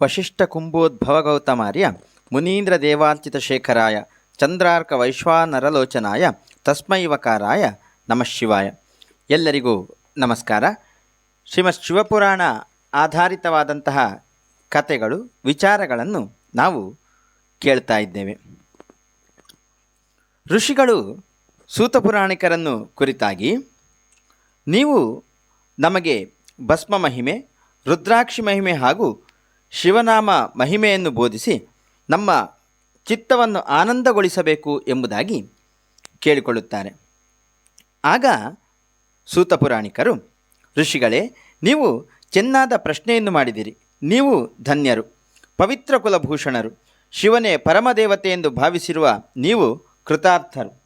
ವಶಿಷ್ಠಕುಂಭೋದ್ಭವಗೌತಮಾರ್ಯ ಶೇಖರಾಯ, ಚಂದ್ರಾರ್ಕ ವೈಶ್ವಾನರಲೋಚನಾಯ ತಸ್ಮೈವಕಾರಾಯ ನಮಃ ಶಿವಾಯ. ಎಲ್ಲರಿಗೂ ನಮಸ್ಕಾರ. ಶ್ರೀಮತ್ ಶಿವಪುರಾಣ ಆಧಾರಿತವಾದಂತಹ ಕಥೆಗಳು, ವಿಚಾರಗಳನ್ನು ನಾವು ಕೇಳ್ತಾ ಇದ್ದೇವೆ. ಋಷಿಗಳು ಸೂತಪುರಾಣಿಕರನ್ನು ಕುರಿತಾಗಿ, ನೀವು ನಮಗೆ ಭಸ್ಮ ಮಹಿಮೆ ರುದ್ರಾಕ್ಷಿ ಮಹಿಮೆ ಹಾಗೂ ಶಿವನಾಮ ಮಹಿಮೆಯನ್ನು ಬೋಧಿಸಿ ನಮ್ಮ ಚಿತ್ತವನ್ನು ಆನಂದಗೊಳಿಸಬೇಕು ಎಂಬುದಾಗಿ ಕೇಳಿಕೊಳ್ಳುತ್ತಾರೆ. ಆಗ ಸೂತಪುರಾಣಿಕರು ಋಷಿಗಳೇ, ನೀವು ಚೆನ್ನಾದ ಪ್ರಶ್ನೆಯನ್ನು ಮಾಡಿದಿರಿ. ನೀವು ಧನ್ಯರು, ಪವಿತ್ರ ಕುಲಭೂಷಣರು, ಶಿವನೇ ಪರಮದೇವತೆ ಎಂದು ಭಾವಿಸಿರುವ ನೀವು ಕೃತಾರ್ಥರು.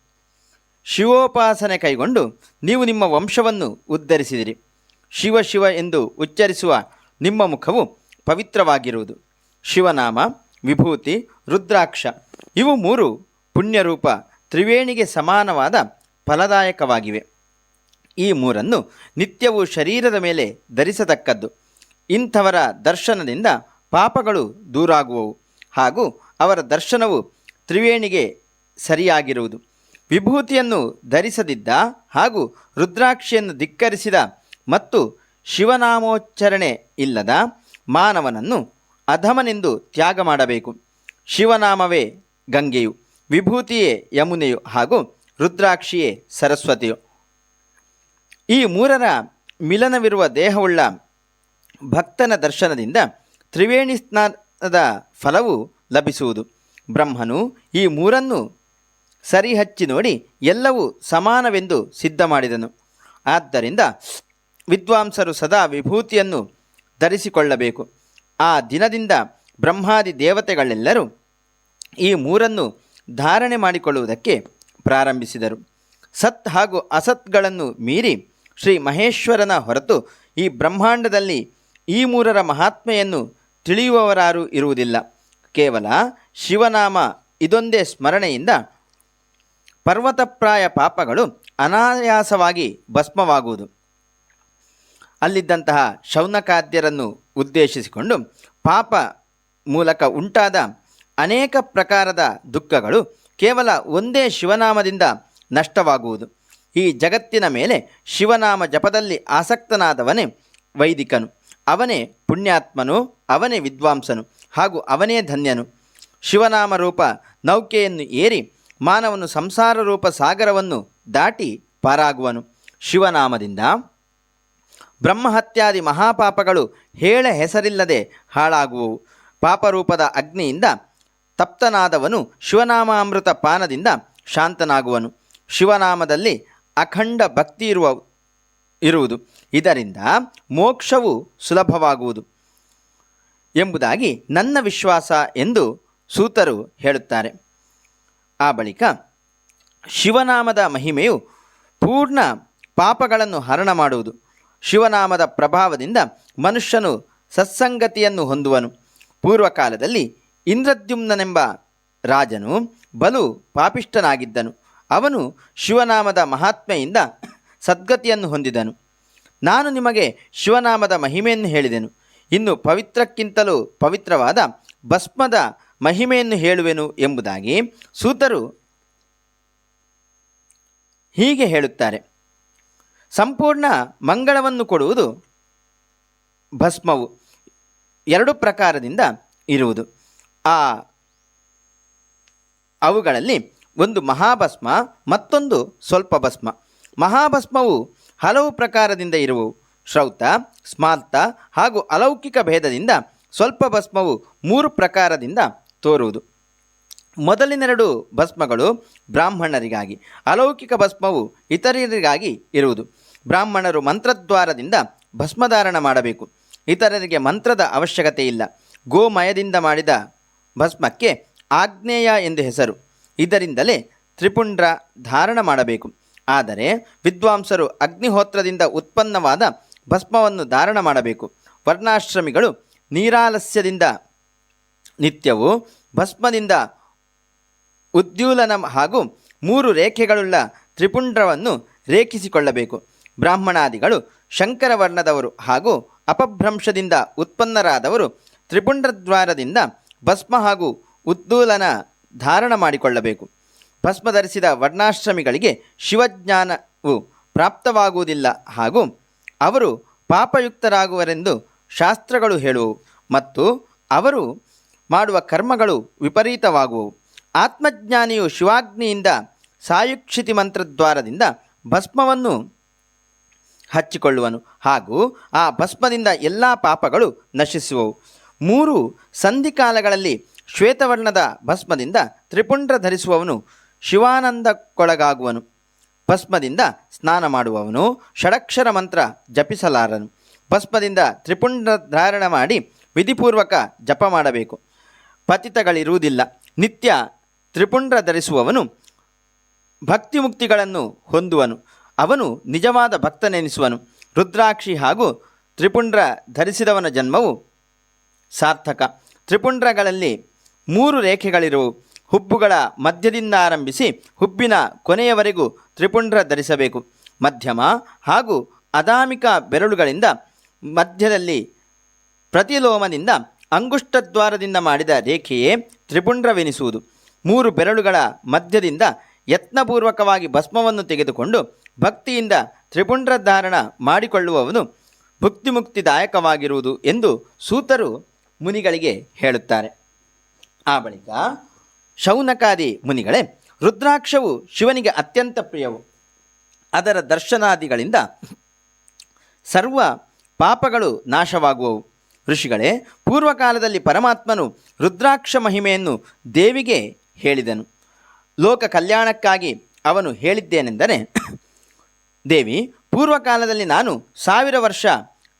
ಶಿವೋಪಾಸನೆ ಕೈಗೊಂಡು ನೀವು ನಿಮ್ಮ ವಂಶವನ್ನು ಉದ್ಧರಿಸಿದಿರಿ. ಶಿವ ಶಿವ ಎಂದು ಉಚ್ಚರಿಸುವ ನಿಮ್ಮ ಮುಖವು ಪವಿತ್ರವಾಗಿರುವುದು. ಶಿವನಾಮ, ವಿಭೂತಿ, ರುದ್ರಾಕ್ಷ ಇವು ಮೂರು ಪುಣ್ಯರೂಪ ತ್ರಿವೇಣಿಗೆ ಸಮಾನವಾದ ಫಲದಾಯಕವಾಗಿವೆ. ಈ ಮೂರನ್ನು ನಿತ್ಯವೂ ಶರೀರದ ಮೇಲೆ ಧರಿಸತಕ್ಕದ್ದು. ಇಂಥವರ ದರ್ಶನದಿಂದ ಪಾಪಗಳು ದೂರಾಗುವವು ಹಾಗೂ ಅವರ ದರ್ಶನವು ತ್ರಿವೇಣಿಗೆ ಸರಿಯಾಗಿರುವುದು. ವಿಭೂತಿಯನ್ನು ಧರಿಸದಿದ್ದ ಹಾಗೂ ರುದ್ರಾಕ್ಷಿಯನ್ನು ಧಿಕ್ಕರಿಸಿದ ಮತ್ತು ಶಿವನಾಮೋಚ್ಚರಣೆ ಇಲ್ಲದ ಮಾನವನನ್ನು ಅಧಮನೆಂದು ತ್ಯಾಗ ಮಾಡಬೇಕು. ಶಿವನಾಮವೇ ಗಂಗೆಯು, ವಿಭೂತಿಯೇ ಯಮುನೆಯು ಹಾಗೂ ರುದ್ರಾಕ್ಷಿಯೇ ಸರಸ್ವತಿಯು. ಈ ಮೂರರ ಮಿಲನವಿರುವ ದೇಹವುಳ್ಳ ಭಕ್ತನ ದರ್ಶನದಿಂದ ತ್ರಿವೇಣಿ ಸ್ನಾನದ ಫಲವು ಲಭಿಸುವುದು. ಬ್ರಹ್ಮನು ಈ ಮೂರನ್ನು ಸರಿಹಚ್ಚಿ ನೋಡಿ ಎಲ್ಲವೂ ಸಮಾನವೆಂದು ಸಿದ್ಧ ಮಾಡಿದನು ಆದ್ದರಿಂದ ವಿದ್ವಾಂಸರು ಸದಾ ವಿಭೂತಿಯನ್ನು ಧರಿಸಿಕೊಳ್ಳಬೇಕು. ಆ ದಿನದಿಂದ ಬ್ರಹ್ಮಾದಿ ದೇವತೆಗಳೆಲ್ಲರೂ ಈ ಮೂರನ್ನು ಧಾರಣೆ ಮಾಡಿಕೊಳ್ಳುವುದಕ್ಕೆ ಪ್ರಾರಂಭಿಸಿದರು. ಸತ್ ಹಾಗೂ ಅಸತ್ಗಳನ್ನು ಮೀರಿ ಶ್ರೀ ಮಹೇಶ್ವರನ ಹೊರತು ಈ ಬ್ರಹ್ಮಾಂಡದಲ್ಲಿ ಈ ಮೂರರ ಮಹಾತ್ಮೆಯನ್ನು ತಿಳಿಯುವವರಾರು ಇರುವುದಿಲ್ಲ. ಕೇವಲ ಶಿವನಾಮ ಇದೊಂದೇ ಸ್ಮರಣೆಯಿಂದ ಪರ್ವತಪ್ರಾಯ ಪಾಪಗಳು ಅನಾಯಾಸವಾಗಿ ಭಸ್ಮವಾಗುವುದು. ಅಲ್ಲಿದ್ದಂತಹ ಶೌನಕಾದ್ಯರನ್ನು ಉದ್ದೇಶಿಸಿಕೊಂಡು ಪಾಪ ಮೂಲಕ ಉಂಟಾದ ಅನೇಕ ಪ್ರಕಾರದ ದುಃಖಗಳು ಕೇವಲ ಒಂದೇ ಶಿವನಾಮದಿಂದ ನಷ್ಟವಾಗುವುದು. ಈ ಜಗತ್ತಿನ ಮೇಲೆ ಶಿವನಾಮ ಜಪದಲ್ಲಿ ಆಸಕ್ತನಾದವನೇ ವೈದಿಕನು. ಅವನೇ ಪುಣ್ಯಾತ್ಮನು, ಅವನೇ ವಿದ್ವಾಂಸನು ಹಾಗೂ ಅವನೇ ಧನ್ಯನು. ಶಿವನಾಮ ರೂಪ ನೌಕೆಯನ್ನು ಏರಿ ಮಾನವನು ಸಂಸಾರ ರೂಪ ಸಾಗರವನ್ನು ದಾಟಿ ಪಾರಾಗುವನು. ಶಿವನಾಮದಿಂದ ಬ್ರಹ್ಮಹತ್ಯಾದಿ ಮಹಾಪಾಪಗಳು ಹೇಳ ಹೆಸರಿಲ್ಲದೆ ಹಾಳಾಗುವವು ಪಾಪರೂಪದ ಅಗ್ನಿಯಿಂದ ತಪ್ತನಾದವನು ಶಿವನಾಮಾಮೃತ ಪಾನದಿಂದ ಶಾಂತನಾಗುವನು. ಶಿವನಾಮದಲ್ಲಿ ಅಖಂಡ ಭಕ್ತಿ ಇರುವ, ಇರುವುದು. ಇದರಿಂದ ಮೋಕ್ಷವು ಸುಲಭವಾಗುವುದು ಎಂಬುದಾಗಿ ನನ್ನ ವಿಶ್ವಾಸ ಎಂದು ಸೂತರು ಹೇಳುತ್ತಾರೆ. ಆ ಬಳಿಕ ಶಿವನಾಮದ ಮಹಿಮೆಯು ಪೂರ್ಣ ಪಾಪಗಳನ್ನು ಹರಣ ಮಾಡುವುದು. ಶಿವನಾಮದ ಪ್ರಭಾವದಿಂದ ಮನುಷ್ಯನು ಸತ್ಸಂಗತಿಯನ್ನು ಹೊಂದುವನು. ಪೂರ್ವಕಾಲದಲ್ಲಿ ಇಂದ್ರದ್ಯುಮ್ನನೆಂಬ ರಾಜನು ಬಲು ಪಾಪಿಷ್ಠನಾಗಿದ್ದನು. ಅವನು ಶಿವನಾಮದ ಮಹಾತ್ಮೆಯಿಂದ ಸದ್ಗತಿಯನ್ನು ಹೊಂದಿದನು. ನಾನು ನಿಮಗೆ ಶಿವನಾಮದ ಮಹಿಮೆಯನ್ನು ಹೇಳಿದೆನು. ಇನ್ನು ಪವಿತ್ರಕ್ಕಿಂತಲೂ ಪವಿತ್ರವಾದ ಭಸ್ಮದ ಮಹಿಮೆಯನ್ನು ಹೇಳುವೆನು ಎಂಬುದಾಗಿ ಸೂತರು ಹೀಗೆ ಹೇಳುತ್ತಾರೆ. ಸಂಪೂರ್ಣ ಮಂಗಳವನ್ನು ಕೊಡುವುದು ಭಸ್ಮವು. ಎರಡು ಪ್ರಕಾರದಿಂದ ಇರುವುದು. ಆ ಅವುಗಳಲ್ಲಿ ಒಂದು ಮಹಾಭಸ್ಮ, ಮತ್ತೊಂದು ಸ್ವಲ್ಪ ಭಸ್ಮ. ಮಹಾಭಸ್ಮವು ಹಲವು ಪ್ರಕಾರದಿಂದ ಇರುವವು ಶ್ರೌತ, ಸ್ಮಾರ್ತ ಹಾಗೂ ಅಲೌಕಿಕ ಭೇದದಿಂದ ಸ್ವಲ್ಪ ಭಸ್ಮವು ಮೂರು ಪ್ರಕಾರದಿಂದ ತೋರುವುದು. ಮೊದಲಿನೆರಡು ಭಸ್ಮಗಳು ಬ್ರಾಹ್ಮಣರಿಗಾಗಿ, ಅಲೌಕಿಕ ಭಸ್ಮವು ಇತರರಿಗಾಗಿ ಇರುವುದು. ಬ್ರಾಹ್ಮಣರು ಮಂತ್ರದ್ವಾರದಿಂದ ಭಸ್ಮಧಾರಣ ಮಾಡಬೇಕು. ಇತರರಿಗೆ ಮಂತ್ರದ ಅವಶ್ಯಕತೆ ಇಲ್ಲ. ಗೋಮಯದಿಂದ ಮಾಡಿದ ಭಸ್ಮಕ್ಕೆ ಆಗ್ನೇಯ ಎಂದು ಹೆಸರು. ಇದರಿಂದಲೇ ತ್ರಿಪುಂಡ್ರ ಧಾರಣ ಮಾಡಬೇಕು. ಆದರೆ ವಿದ್ವಾಂಸರು ಅಗ್ನಿಹೋತ್ರದಿಂದ ಉತ್ಪನ್ನವಾದ ಭಸ್ಮವನ್ನು ಧಾರಣ ಮಾಡಬೇಕು. ವರ್ಣಾಶ್ರಮಿಗಳು ನೀರಾಲಸ್ಯದಿಂದ ನಿತ್ಯವೂ ಭಸ್ಮದಿಂದ ಉದ್ಯೂಲನ ಹಾಗೂ ಮೂರು ರೇಖೆಗಳುಳ್ಳ ತ್ರಿಪುಂಡ್ರವನ್ನು ರೇಖಿಸಿಕೊಳ್ಳಬೇಕು. ಬ್ರಾಹ್ಮಣಾದಿಗಳು ಶಂಕರವರ್ಣದವರು ಹಾಗೂ ಅಪಭ್ರಂಶದಿಂದ ಉತ್ಪನ್ನರಾದವರು ತ್ರಿಪುಂಡ್ರದ್ವಾರದಿಂದ ಭಸ್ಮ ಹಾಗೂ ಉದ್ದೂಲನ ಧಾರಣ ಮಾಡಿಕೊಳ್ಳಬೇಕು. ಭಸ್ಮ ಧರಿಸಿದ ವರ್ಣಾಶ್ರಮಿಗಳಿಗೆ ಶಿವಜ್ಞಾನವು ಪ್ರಾಪ್ತವಾಗುವುದಿಲ್ಲ ಹಾಗೂ ಅವರು ಪಾಪಯುಕ್ತರಾಗುವರೆಂದು ಶಾಸ್ತ್ರಗಳು ಹೇಳುವು ಮತ್ತು ಅವರು ಮಾಡುವ ಕರ್ಮಗಳು ವಿಪರೀತವಾಗುವವು ಆತ್ಮಜ್ಞಾನಿಯು ಶಿವಾಗ್ನಿಯಿಂದ ಸಾಯುಕ್ಷಿತಿ ಮಂತ್ರದ್ವಾರದಿಂದ ಭಸ್ಮವನ್ನು ಹಚ್ಚಿಕೊಳ್ಳುವನು. ಹಾಗೂ ಆ ಭಸ್ಮದಿಂದ ಎಲ್ಲ ಪಾಪಗಳು ನಶಿಸುವವು. ಮೂರು, ಸಂಧಿಕಾಲಗಳಲ್ಲಿ ಶ್ವೇತವರ್ಣದ ಭಸ್ಮದಿಂದ ತ್ರಿಪುಂಡ್ರ ಧರಿಸುವವನು ಶಿವಾನಂದಕ್ಕೊಳಗಾಗುವನು. ಭಸ್ಮದಿಂದ ಸ್ನಾನ ಮಾಡುವವನು ಷಡಕ್ಷರ ಮಂತ್ರ ಜಪಿಸಲಾರನು. ಭಸ್ಮದಿಂದ ತ್ರಿಪುಂಡ್ರ ಧಾರಣ ಮಾಡಿ ವಿಧಿಪೂರ್ವಕ ಜಪ ಮಾಡಬೇಕು. ಪತಿತಗಳಿರುವುದಿಲ್ಲ. ನಿತ್ಯ ತ್ರಿಪುಂಡ್ರ ಧರಿಸುವವನು ಭಕ್ತಿ ಮುಕ್ತಿಗಳನ್ನು ಹೊಂದುವನು. ಅವನು ನಿಜವಾದ ಭಕ್ತನೆನಿಸುವನು. ರುದ್ರಾಕ್ಷಿ ಹಾಗೂ ತ್ರಿಪುಂಡ್ರ ಧರಿಸಿದವನ ಜನ್ಮವು ಸಾರ್ಥಕ. ತ್ರಿಪುಂಡ್ರಗಳಲ್ಲಿ ಮೂರು ರೇಖೆಗಳಿರುವು. ಹುಬ್ಬುಗಳ ಮಧ್ಯದಿಂದ ಆರಂಭಿಸಿ ಹುಬ್ಬಿನ ಕೊನೆಯವರೆಗೂ ತ್ರಿಪುಂಡ್ರ ಧರಿಸಬೇಕು. ಮಧ್ಯಮ ಹಾಗೂ ಅದಾಮಿಕ ಬೆರಳುಗಳಿಂದ ಮಧ್ಯದಲ್ಲಿ ಪ್ರತಿಲೋಮದಿಂದ ಅಂಗುಷ್ಟದ್ವಾರದಿಂದ ಮಾಡಿದ ರೇಖೆಯೇ ತ್ರಿಪುಂಡ್ರವೆನಿಸುವುದು. ಮೂರು ಬೆರಳುಗಳ ಮಧ್ಯದಿಂದ ಯತ್ನಪೂರ್ವಕವಾಗಿ ಭಸ್ಮವನ್ನು ತೆಗೆದುಕೊಂಡು ಭಕ್ತಿಯಿಂದ ತ್ರಿಪುಂಡ್ರ ಧಾರಣ ಮಾಡಿಕೊಳ್ಳುವವನು ಭುಕ್ತಿಮುಕ್ತಿದಾಯಕವಾಗಿರುವುದು ಎಂದು ಸೂತರು ಮುನಿಗಳಿಗೆ ಹೇಳುತ್ತಾರೆ. ಆ ಬಳಿಕ ಶೌನಕಾದಿ ಮುನಿಗಳೇ, ರುದ್ರಾಕ್ಷವು ಶಿವನಿಗೆ ಅತ್ಯಂತ ಪ್ರಿಯವು. ಅದರ ದರ್ಶನಾದಿಗಳಿಂದ ಸರ್ವ ಪಾಪಗಳು ನಾಶವಾಗುವವು. ಋಷಿಗಳೇ, ಪೂರ್ವಕಾಲದಲ್ಲಿ ಪರಮಾತ್ಮನು ರುದ್ರಾಕ್ಷ ಮಹಿಮೆಯನ್ನು ದೇವಿಗೆ ಹೇಳಿದನು. ಲೋಕ ಕಲ್ಯಾಣಕ್ಕಾಗಿ ಅವನು ಹೇಳಿದ್ದೇನೆಂದರೆ, ದೇವಿ, ಪೂರ್ವಕಾಲದಲ್ಲಿ ನಾನು ಸಾವಿರ ವರ್ಷ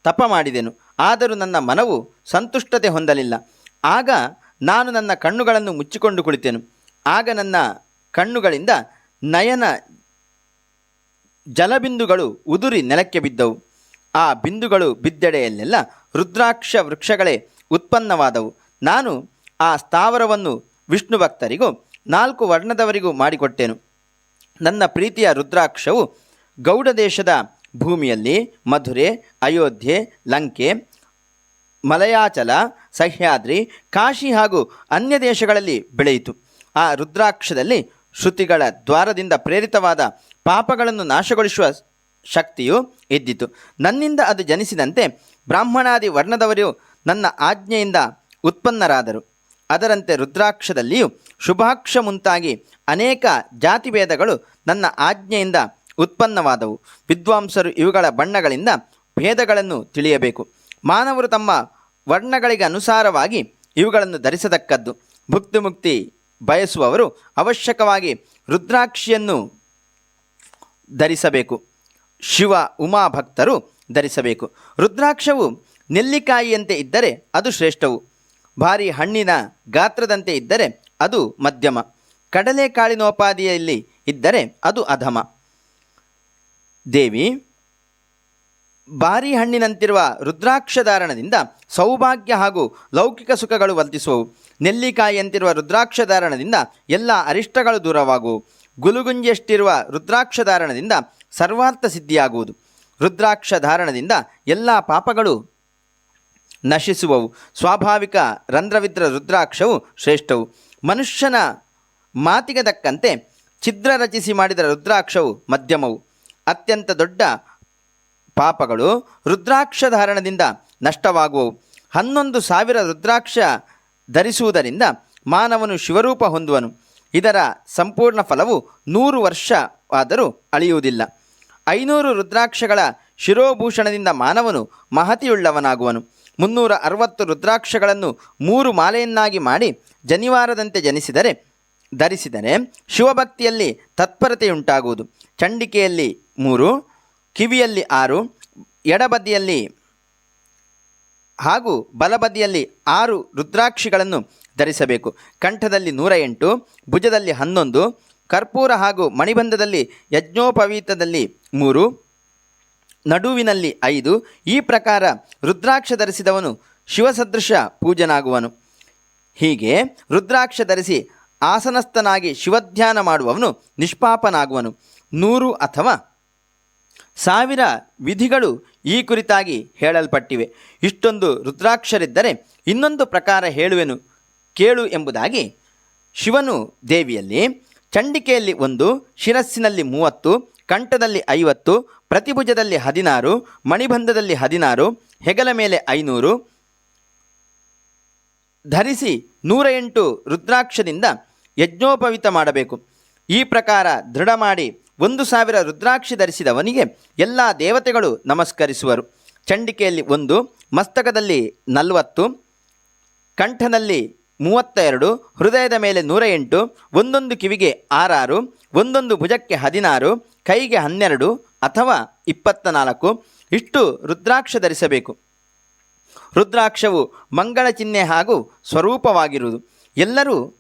ತಪ ಮಾಡಿದೆನು. ಆದರೂ ನನ್ನ ಮನವು ಸಂತುಷ್ಟತೆ ಹೊಂದಲಿಲ್ಲ. ಆಗ ನಾನು ನನ್ನ ಕಣ್ಣುಗಳನ್ನು ಮುಚ್ಚಿಕೊಂಡು ಕುಳಿತೆನು. ಆಗ ನನ್ನ ಕಣ್ಣುಗಳಿಂದ ನಯನ ಜಲಬಿಂದುಗಳು ಉದುರಿ ನೆಲಕ್ಕೆ ಬಿದ್ದವು. ಆ ಬಿಂದುಗಳು ಬಿದ್ದೆಡೆಯಲ್ಲೆಲ್ಲ ರುದ್ರಾಕ್ಷ ವೃಕ್ಷಗಳೇ ಉತ್ಪನ್ನವಾದವು. ನಾನು ಆ ಸ್ಥಾವರವನ್ನು ವಿಷ್ಣು ಭಕ್ತರಿಗೂ ನಾಲ್ಕು ವರ್ಣದವರಿಗೂ ಮಾಡಿಕೊಟ್ಟೆನು. ನನ್ನ ಪ್ರೀತಿಯ ರುದ್ರಾಕ್ಷವು ಗೌಡ ದೇಶದ ಭೂಮಿಯಲ್ಲಿ ಮಧುರೆ, ಅಯೋಧ್ಯೆ, ಲಂಕೆ, ಮಲಯಾಚಲ, ಸಹ್ಯಾದ್ರಿ, ಕಾಶಿ ಹಾಗೂ ಅನ್ಯ ದೇಶಗಳಲ್ಲಿ ಬೆಳೆಯಿತು. ಆ ರುದ್ರಾಕ್ಷದಲ್ಲಿ ಶ್ರುತಿಗಳ ದ್ವಾರದಿಂದ ಪ್ರೇರಿತವಾದ ಪಾಪಗಳನ್ನು ನಾಶಗೊಳಿಸುವ ಶಕ್ತಿಯು ಇದ್ದಿತು. ನನ್ನಿಂದ ಅದು ಜನಿಸಿದಂತೆ ಬ್ರಾಹ್ಮಣಾದಿ ವರ್ಣದವರು ನನ್ನ ಆಜ್ಞೆಯಿಂದ ಉತ್ಪನ್ನರಾದರು. ಅದರಂತೆ ರುದ್ರಾಕ್ಷದಲ್ಲಿಯೂ ಶುಭಾಕ್ಷ ಮುಂತಾಗಿ ಅನೇಕ ಜಾತಿಭೇದಗಳು ನನ್ನ ಆಜ್ಞೆಯಿಂದ ಉತ್ಪನ್ನವಾದವು. ವಿದ್ವಾಂಸರು ಇವುಗಳ ಬಣ್ಣಗಳಿಂದ ಭೇದಗಳನ್ನು ತಿಳಿಯಬೇಕು. ಮಾನವರು ತಮ್ಮ ವರ್ಣಗಳಿಗೆ ಅನುಸಾರವಾಗಿ ಇವುಗಳನ್ನು ಧರಿಸತಕ್ಕದ್ದು. ಭುಕ್ತಿ ಮುಕ್ತಿ ಬಯಸುವವರು ಅವಶ್ಯಕವಾಗಿ ರುದ್ರಾಕ್ಷಿಯನ್ನು ಧರಿಸಬೇಕು. ಶಿವ ಉಮಾ ಭಕ್ತರು ಧರಿಸಬೇಕು. ರುದ್ರಾಕ್ಷವು ನೆಲ್ಲಿಕಾಯಿಯಂತೆ ಇದ್ದರೆ ಅದು ಶ್ರೇಷ್ಠವು. ಭಾರಿ ಹಣ್ಣಿನ ಗಾತ್ರದಂತೆ ಇದ್ದರೆ ಅದು ಮಧ್ಯಮ. ಕಡಲೆಕಾಳಿನೋಪಾದಿಯಲ್ಲಿ ಇದ್ದರೆ ಅದು ಅಧಮ. ದೇವಿ, ಭಾರಿ ಹಣ್ಣಿನಂತಿರುವ ರುದ್ರಾಕ್ಷಧಾರಣದಿಂದ ಸೌಭಾಗ್ಯ ಹಾಗೂ ಲೌಕಿಕ ಸುಖಗಳು ವರ್ಧಿಸುವವು. ನೆಲ್ಲಿಕಾಯಿಯಂತಿರುವ ರುದ್ರಾಕ್ಷಧಾರಣದಿಂದ ಎಲ್ಲ ಅರಿಷ್ಟಗಳು ದೂರವಾಗುವು. ಗುಲುಗುಂಜಿಯಷ್ಟಿರುವ ರುದ್ರಾಕ್ಷಧಾರಣದಿಂದ ಸರ್ವಾರ್ಥ ಸಿದ್ಧಿಯಾಗುವುದು. ರುದ್ರಾಕ್ಷ ಧಾರಣದಿಂದ ಎಲ್ಲ ಪಾಪಗಳು ನಶಿಸುವವು. ಸ್ವಾಭಾವಿಕ ರಂಧ್ರವಿದ್ರ ರುದ್ರಾಕ್ಷವು ಶ್ರೇಷ್ಠವು. ಮನುಷ್ಯನ ಮಾತಿಗೆ ತಕ್ಕಂತೆ ಛಿದ್ರ ರಚಿಸಿ ಮಾಡಿದ ರುದ್ರಾಕ್ಷವು ಮಧ್ಯಮವು. ಅತ್ಯಂತ ದೊಡ್ಡ ಪಾಪಗಳು ರುದ್ರಾಕ್ಷ ಧಾರಣದಿಂದ ನಷ್ಟವಾಗುವವು. ಹನ್ನೊಂದು ಸಾವಿರ ರುದ್ರಾಕ್ಷ ಧರಿಸುವುದರಿಂದ ಮಾನವನು ಶಿವರೂಪ ಹೊಂದುವನು. ಇದರ ಸಂಪೂರ್ಣ ಫಲವು ನೂರು ವರ್ಷವಾದರೂ ಅಳಿಯುವುದಿಲ್ಲ. ಐನೂರು ರುದ್ರಾಕ್ಷಗಳ ಶಿರೋಭೂಷಣದಿಂದ ಮಾನವನು ಮಹತಿಯುಳ್ಳವನಾಗುವನು. ಮುನ್ನೂರ ಅರವತ್ತು ರುದ್ರಾಕ್ಷಗಳನ್ನು ಮೂರು ಮಾಲೆಯನ್ನಾಗಿ ಮಾಡಿ ಜನಿವಾರದಂತೆ ಜನಿಸಿದರೆ, ಧರಿಸಿದರೆ ಶಿವಭಕ್ತಿಯಲ್ಲಿ ತತ್ಪರತೆಯುಂಟಾಗುವುದು. ಚಂಡಿಕೆಯಲ್ಲಿ ಮೂರು, ಕಿವಿಯಲ್ಲಿ ಆರು, ಎಡಬದಿಯಲ್ಲಿ ಹಾಗೂ ಬಲಬದಿಯಲ್ಲಿ ಆರು ರುದ್ರಾಕ್ಷಿಗಳನ್ನು ಧರಿಸಬೇಕು. ಕಂಠದಲ್ಲಿ ನೂರ ಎಂಟು ಭುಜದಲ್ಲಿ ಹನ್ನೊಂದು, ಕರ್ಪೂರ ಹಾಗೂ ಮಣಿಬಂಧದಲ್ಲಿ ಯಜ್ಞೋಪವೀತದಲ್ಲಿ ಮೂರು ನಡುವಿನಲ್ಲಿ ಐದು, ಈ ಪ್ರಕಾರ ರುದ್ರಾಕ್ಷ ಧರಿಸಿದವನು ಶಿವಸದೃಶ ಪೂಜನಾಗುವನು. ಹೀಗೆ ರುದ್ರಾಕ್ಷ ಧರಿಸಿ ಆಸನಸ್ಥನಾಗಿ ಶಿವಧ್ಯಾನ ಮಾಡುವವನು ನಿಷ್ಪಾಪನಾಗುವನು. ನೂರು ಅಥವಾ ಸಾವಿರ ವಿಧಿಗಳು ಈ ಕುರಿತಾಗಿ ಹೇಳಲ್ಪಟ್ಟಿವೆ. ಇಷ್ಟೊಂದು ರುದ್ರಾಕ್ಷರಿದ್ದರೆ ಇನ್ನೊಂದು ಪ್ರಕಾರ ಹೇಳುವೆನು. ಕೇಳು ಎಂಬುದಾಗಿ ಶಿವನು ದೇವಿಯಲ್ಲಿ, ಚಂಡಿಕೆಯಲ್ಲಿ ಒಂದು, ಶಿರಸ್ಸಿನಲ್ಲಿ ಮೂವತ್ತು ಕಂಠದಲ್ಲಿ ಐವತ್ತು, ಪ್ರತಿಭುಜದಲ್ಲಿ ಹದಿನಾರು, ಮಣಿಬಂಧದಲ್ಲಿ ಹದಿನಾರು, ಹೆಗಲ ಮೇಲೆ ಐನೂರು, ಧರಿಸಿ ನೂರ ಎಂಟು ರುದ್ರಾಕ್ಷದಿಂದ ಯಜ್ಞೋಪವಿತ ಮಾಡಬೇಕು. ಈ ಪ್ರಕಾರ ದೃಢ ಮಾಡಿ ಒಂದು ಸಾವಿರ ರುದ್ರಾಕ್ಷಿ ಧರಿಸಿದವನಿಗೆ ಎಲ್ಲ ದೇವತೆಗಳು ನಮಸ್ಕರಿಸುವರು. ಚಂಡಿಕೆಯಲ್ಲಿ ಒಂದು, ಮಸ್ತಕದಲ್ಲಿ ನಲವತ್ತು ಕಂಠದಲ್ಲಿ ಮೂವತ್ತ ಎರಡು ಹೃದಯದ ಮೇಲೆ ನೂರ ಎಂಟು ಒಂದೊಂದು ಕಿವಿಗೆ ಆರಾರು, ಒಂದೊಂದು ಭುಜಕ್ಕೆ ಹದಿನಾರು ಕೈಗೆ ಹನ್ನೆರಡು ಅಥವಾ ಇಪ್ಪತ್ತ ನಾಲ್ಕು. ಇಷ್ಟು ರುದ್ರಾಕ್ಷ ಧರಿಸಬೇಕು. ರುದ್ರಾಕ್ಷವು ಮಂಗಳ ಚಿಹ್ನೆ ಹಾಗೂ ಸ್ವರೂಪವಾಗಿರುವುದು. ಎಲ್ಲರೂ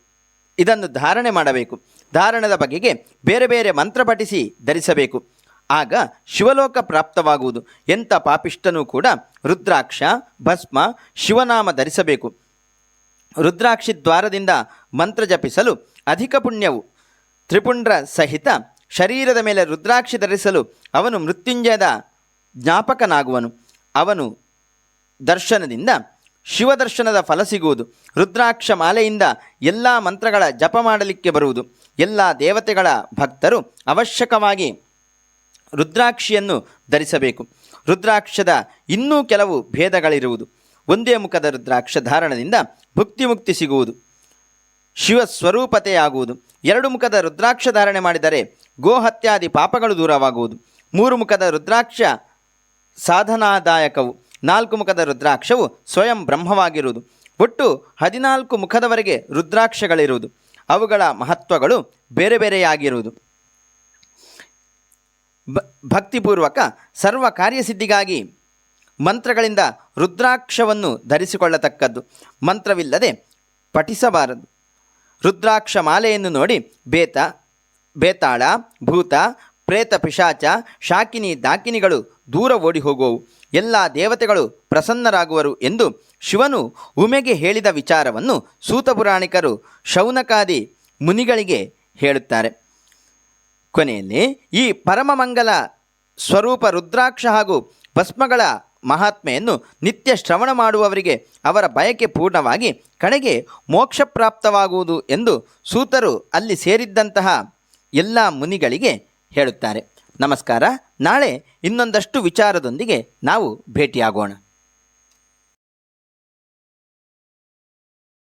ಇದನ್ನು ಧಾರಣೆ ಮಾಡಬೇಕು. ಧಾರಣದ ಬಗೆಗೆ ಬೇರೆ ಬೇರೆ ಮಂತ್ರ ಪಠಿಸಿ ಧರಿಸಬೇಕು. ಆಗ ಶಿವಲೋಕ ಪ್ರಾಪ್ತವಾಗುವುದು. ಎಂಥ ಪಾಪಿಷ್ಟನೂ ಕೂಡ ರುದ್ರಾಕ್ಷ, ಭಸ್ಮ, ಶಿವನಾಮ ಧರಿಸಬೇಕು. ರುದ್ರಾಕ್ಷಿ ದ್ವಾರದಿಂದ ಮಂತ್ರ ಜಪಿಸಲು ಅಧಿಕ ಪುಣ್ಯವು. ತ್ರಿಪುಂಡ್ರ ಸಹಿತ ಶರೀರದ ಮೇಲೆ ರುದ್ರಾಕ್ಷಿ ಧರಿಸಲು ಅವನು ಮೃತ್ಯುಂಜಯದ ಜ್ಞಾಪಕನಾಗುವನು. ಅವನು ದರ್ಶನದಿಂದ, ಶಿವದರ್ಶನದ ಫಲ ಸಿಗುವುದು. ರುದ್ರಾಕ್ಷ ಮಾಲೆಯಿಂದ ಎಲ್ಲ ಮಂತ್ರಗಳ ಜಪ ಮಾಡಲಿಕ್ಕೆ ಬರುವುದು. ಎಲ್ಲ ದೇವತೆಗಳ ಭಕ್ತರು ಅವಶ್ಯಕವಾಗಿ ರುದ್ರಾಕ್ಷಿಯನ್ನು ಧರಿಸಬೇಕು. ರುದ್ರಾಕ್ಷದ ಇನ್ನೂ ಕೆಲವು ಭೇದಗಳಿರುವುದು. ಒಂದೇ ಮುಖದ ರುದ್ರಾಕ್ಷ ಧಾರಣದಿಂದ ಭುಕ್ತಿ ಮುಕ್ತಿ ಸಿಗುವುದು. ಶಿವ ಸ್ವರೂಪತೆಯಾಗುವುದು ಎರಡು ಮುಖದ ರುದ್ರಾಕ್ಷ ಧಾರಣೆ ಮಾಡಿದರೆ ಗೋಹತ್ಯಾದಿ ಪಾಪಗಳು ದೂರವಾಗುವುದು. ಮೂರು ಮುಖದ ರುದ್ರಾಕ್ಷ ಸಾಧನಾದಾಯಕವು, ನಾಲ್ಕು ಮುಖದ ರುದ್ರಾಕ್ಷವು ಸ್ವಯಂ ಬ್ರಹ್ಮವಾಗಿರುವುದು. ಒಟ್ಟು ಹದಿನಾಲ್ಕು ಮುಖದವರೆಗೆ ರುದ್ರಾಕ್ಷಗಳಿರುವುದು. ಅವುಗಳ ಮಹತ್ವಗಳು ಬೇರೆ ಬೇರೆಯಾಗಿರುವುದು. ಬ ಭಕ್ತಿಪೂರ್ವಕ ಸರ್ವ ಕಾರ್ಯಸಿದ್ಧಿಗಾಗಿ ಮಂತ್ರಗಳಿಂದ ರುದ್ರಾಕ್ಷವನ್ನು ಧರಿಸಿಕೊಳ್ಳತಕ್ಕದ್ದು. ಮಂತ್ರವಿಲ್ಲದೆ ಪಠಿಸಬಾರದು. ರುದ್ರಾಕ್ಷ ಮಾಲೆಯನ್ನು ನೋಡಿ ಬೇತ ಬೇತಾಳ, ಭೂತ, ಪ್ರೇತ ಪಿಶಾಚ, ಶಾಕಿನಿ, ದಾಕಿನಿಗಳು ದೂರ ಓಡಿ ಹೋಗುವವು. ಎಲ್ಲ ದೇವತೆಗಳು ಪ್ರಸನ್ನರಾಗುವರು ಎಂದು ಶಿವನು ಉಮೆಗೆ ಹೇಳಿದ ವಿಚಾರವನ್ನು ಸೂತಪುರಾಣಿಕರು ಶೌನಕಾದಿ ಮುನಿಗಳಿಗೆ ಹೇಳುತ್ತಾರೆ. ಕೊನೆಯಲ್ಲಿ, ಈ ಪರಮಮಂಗಲ ಸ್ವರೂಪ ರುದ್ರಾಕ್ಷ ಹಾಗೂ ಭಸ್ಮಗಳ ಮಹಾತ್ಮೆಯನ್ನು ನಿತ್ಯ ಶ್ರವಣ ಮಾಡುವವರಿಗೆ ಅವರ ಬಯಕೆ ಪೂರ್ಣವಾಗಿ ಕಡೆಗೆ ಮೋಕ್ಷ ಪ್ರಾಪ್ತವಾಗುವುದು ಎಂದು ಸೂತರು ಅಲ್ಲಿ ಸೇರಿದ್ದಂತಹ ಎಲ್ಲ ಮುನಿಗಳಿಗೆ ಹೇಳುತ್ತಾರೆ. ನಮಸ್ಕಾರ. ನಾಳೆ ಇನ್ನೊಂದಷ್ಟು ವಿಚಾರದೊಂದಿಗೆ ನಾವು ಭೇಟಿಯಾಗೋಣ.